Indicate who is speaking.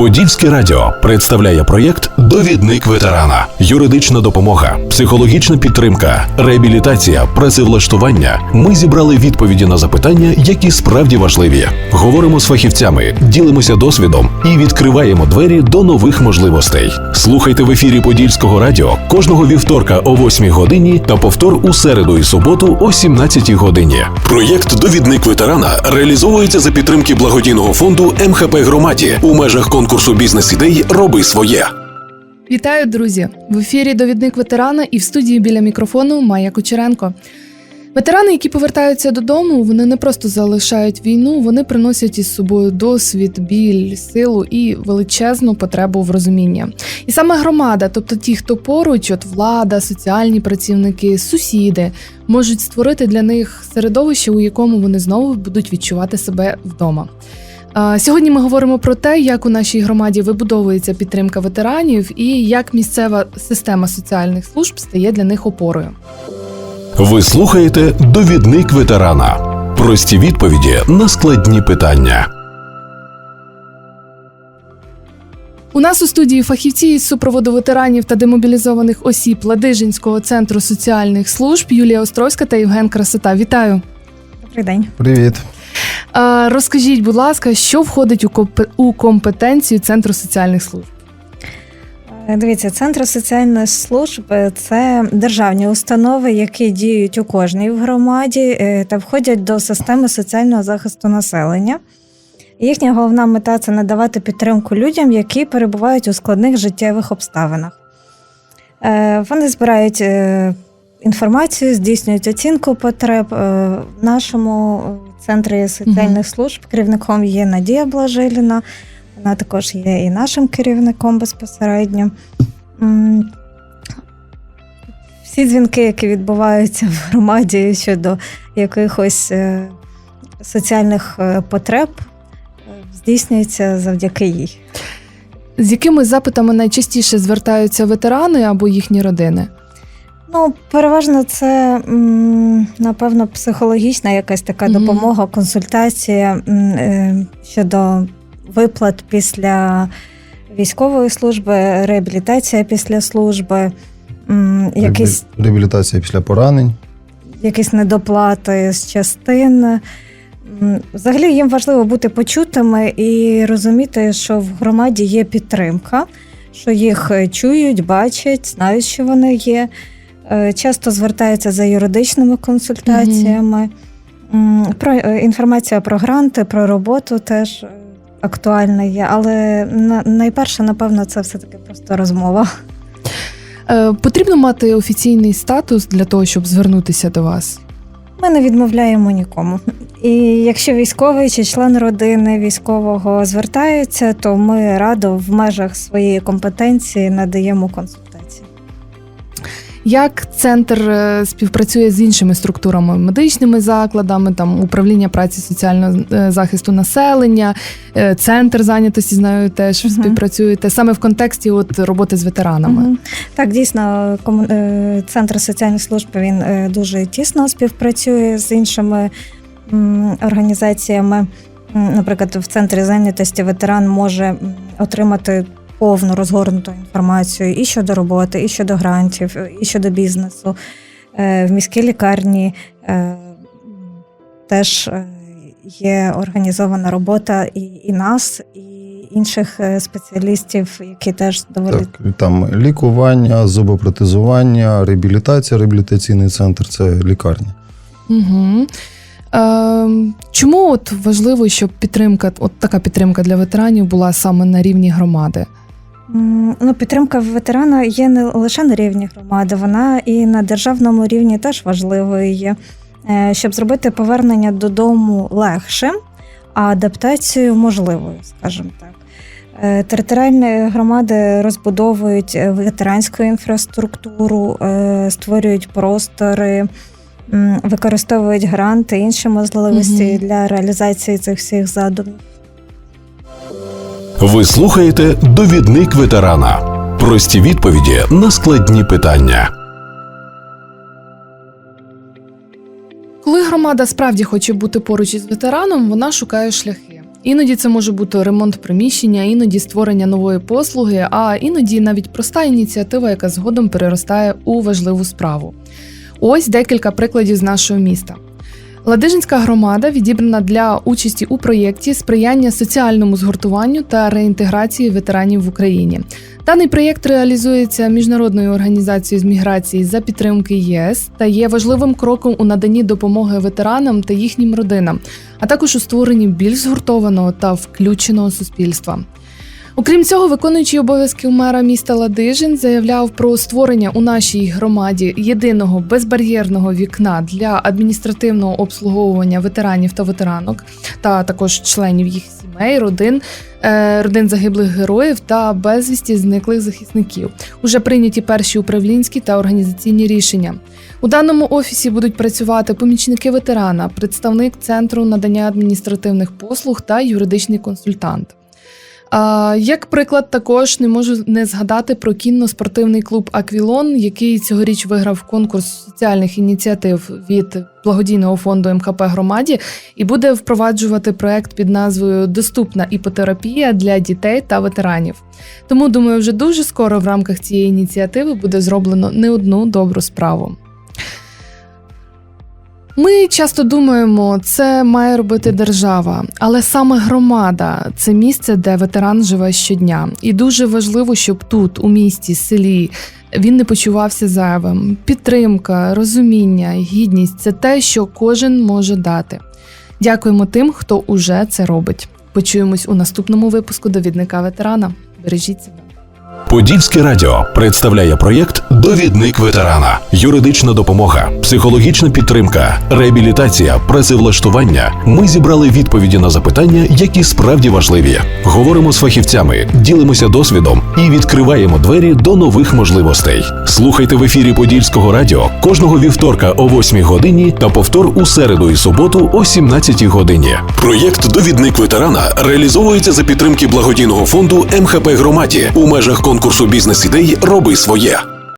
Speaker 1: Подільське радіо представляє проєкт Довідник ветерана, юридична допомога, психологічна підтримка, реабілітація, працевлаштування. Ми зібрали відповіді на запитання, які справді важливі. Говоримо з фахівцями, ділимося досвідом і відкриваємо двері до нових можливостей. Слухайте в ефірі Подільського радіо кожного вівторка о 8 годині та повтор у середу і суботу о 17 годині. Проєкт Довідник ветерана реалізовується за підтримки благодійного фонду МХП громаді у межах конкурсу бізнес-ідей Роби своє.
Speaker 2: Вітаю, друзі! В ефірі довідник ветерана і в студії біля мікрофону Майя Кучеренко. Ветерани, які повертаються додому, вони не просто залишають війну, вони приносять із собою досвід, біль, силу і величезну потребу в розумінні. І саме громада, тобто ті, хто поруч, от влада, соціальні працівники, сусіди, можуть створити для них середовище, у якому вони знову будуть відчувати себе вдома. Сьогодні ми говоримо про те, як у нашій громаді вибудовується підтримка ветеранів і як місцева система соціальних служб стає для них опорою.
Speaker 1: Ви слухаєте Довідник ветерана. Прості відповіді на складні питання.
Speaker 2: У нас у студії фахівці із супроводу ветеранів та демобілізованих осіб Ладижинського центру соціальних служб Юлія Острозька та Євген Красота. Вітаю!
Speaker 3: Добрий день.
Speaker 4: Привіт.
Speaker 2: А, Розкажіть, будь ласка, що входить у компе- у компетенцію центру соціальних служб?
Speaker 3: Е, Дивіться, центр соціальної служби це державні установи, які діють у кожній громаді е, та входять до системи соціального захисту населення. Їхня головна мета це надавати підтримку людям, які перебувають у складних життєвих обставинах. Е, Вони збирають е, інформацію, здійснюють оцінку потреб. Е, В нашому е, центрі соціальних служб керівником є Надія Блажиліна. Вона також є і нашим керівником безпосередньо. Всі дзвінки, які відбуваються в громаді щодо якихось е, соціальних е, потреб, е, здійснюються завдяки їй.
Speaker 2: З якими запитами найчастіше звертаються ветерани або їхні родини?
Speaker 3: Ну, переважно це, напевно, психологічна якась така
Speaker 2: Мгм.
Speaker 3: допомога, консультація е, щодо виплат після військової служби, реабілітація після служби, якісь,
Speaker 4: Реабілітація після поранень.
Speaker 3: якісь недоплати з частин. Взагалі їм важливо бути почутими і розуміти, що в громаді є підтримка, що їх е, чують, бачать, знають, що вони є. Е, Часто звертаються за юридичними консультаціями. Про е, інформація про гранти, про роботу теж актуальна є, але найперше, напевно, це все-таки просто розмова.
Speaker 2: Е, Потрібно мати офіційний статус для того, щоб звернутися до вас.
Speaker 3: Ми не відмовляємо нікому. І якщо військовий чи член родини військового звертається, то ми радо в межах своєї компетенції надаємо консультації.
Speaker 2: Як центр е, співпрацює з іншими структурами, медичними закладами, там управління праці соціального е, захисту населення, е, центр зайнятості знаю, теж
Speaker 3: Мгм.
Speaker 2: співпрацюєте саме в контексті от роботи з ветеранами.
Speaker 3: Мгм. Так, дійсно, кому- центр соціальних служб він дуже тісно співпрацює з іншими організаціями. Наприклад, в центрі зайнятості ветеран може отримати повну розгорнуту інформацію і щодо роботи, і щодо грантів, і щодо бізнесу. Е, В міській лікарні е, теж е, є організована робота і, і нас, і інших спеціалістів, які теж доволі
Speaker 4: Так, там лікування, зубопротезування, реабілітація, реабілітаційний центр це лікарня.
Speaker 2: Угу. Е, чому от важливо, щоб підтримка, от така підтримка для ветеранів була саме на рівні громади?
Speaker 3: Ну, підтримка ветерана є не лише на рівні громади, вона і на державному рівні теж важливою є, Е, щоб зробити повернення додому легшим, а адаптацію можливою, скажімо так. Е, Територіальні громади розбудовують ветеранську інфраструктуру, е, створюють простори, використовують гранти, інші можливості
Speaker 2: Мгм.
Speaker 3: для реалізації цих всіх задумів.
Speaker 1: Ви слухаєте Довідник ветерана. Прості відповіді на складні питання.
Speaker 2: Коли громада справді хоче бути поруч із ветераном, вона шукає шляхи. Іноді це може бути ремонт приміщення, іноді створення нової послуги, а іноді навіть проста ініціатива, яка згодом переростає у важливу справу. Ось декілька прикладів з нашого міста. Ладижинська громада відібрана для участі у проєкті сприяння соціальному згуртуванню та реінтеграції ветеранів в Україні. Даний проєкт реалізується міжнародною організацією з міграції за підтримки ЄС та є важливим кроком у наданні допомоги ветеранам та їхнім родинам, а також у створенні більш згуртованого та включеного суспільства. Окрім цього, виконуючий обов'язки мера міста Ладижин заявляв про створення у нашій громаді єдиного безбар'єрного вікна для адміністративного обслуговування ветеранів та ветеранок, та також членів їх сімей, родин, е, родин загиблих героїв та безвісті зниклих захисників. Уже прийняті перші управлінські та організаційні рішення. У даному офісі будуть працювати помічники ветерана, представник центру надання адміністративних послуг та юридичний консультант. А, як приклад, також не можу не згадати про кінно-спортивний клуб Аквілон, який цьогоріч виграв конкурс соціальних ініціатив від благодійного фонду МХП громаді і буде впроваджувати проект під назвою Доступна іпотерапія для дітей та ветеранів. Тому думаю, вже дуже скоро в рамках цієї ініціативи буде зроблено не одну добру справу. Ми часто думаємо, це має робити держава, але саме громада це місце, де ветеран живе щодня. І дуже важливо, щоб тут, у місті, селі, він не почувався зайвим. Підтримка, розуміння, гідність це те, що кожен може дати. Дякуємо тим, хто уже це робить. Почуємось у наступному випуску довідника ветерана. Бережіть себе.
Speaker 1: Подільське радіо представляє проєкт Довідник ветерана, юридична допомога, психологічна підтримка, реабілітація, працевлаштування. Ми зібрали відповіді на запитання, які справді важливі. Говоримо з фахівцями, ділимося досвідом і відкриваємо двері до нових можливостей. Слухайте в ефірі Подільського радіо кожного вівторка о 8 годині та повтор у середу і суботу о 17 годині. Проєкт Довідник ветерана реалізовується за підтримки благодійного фонду МХП громаді у межах конкурсу бізнес ідей Роби своє.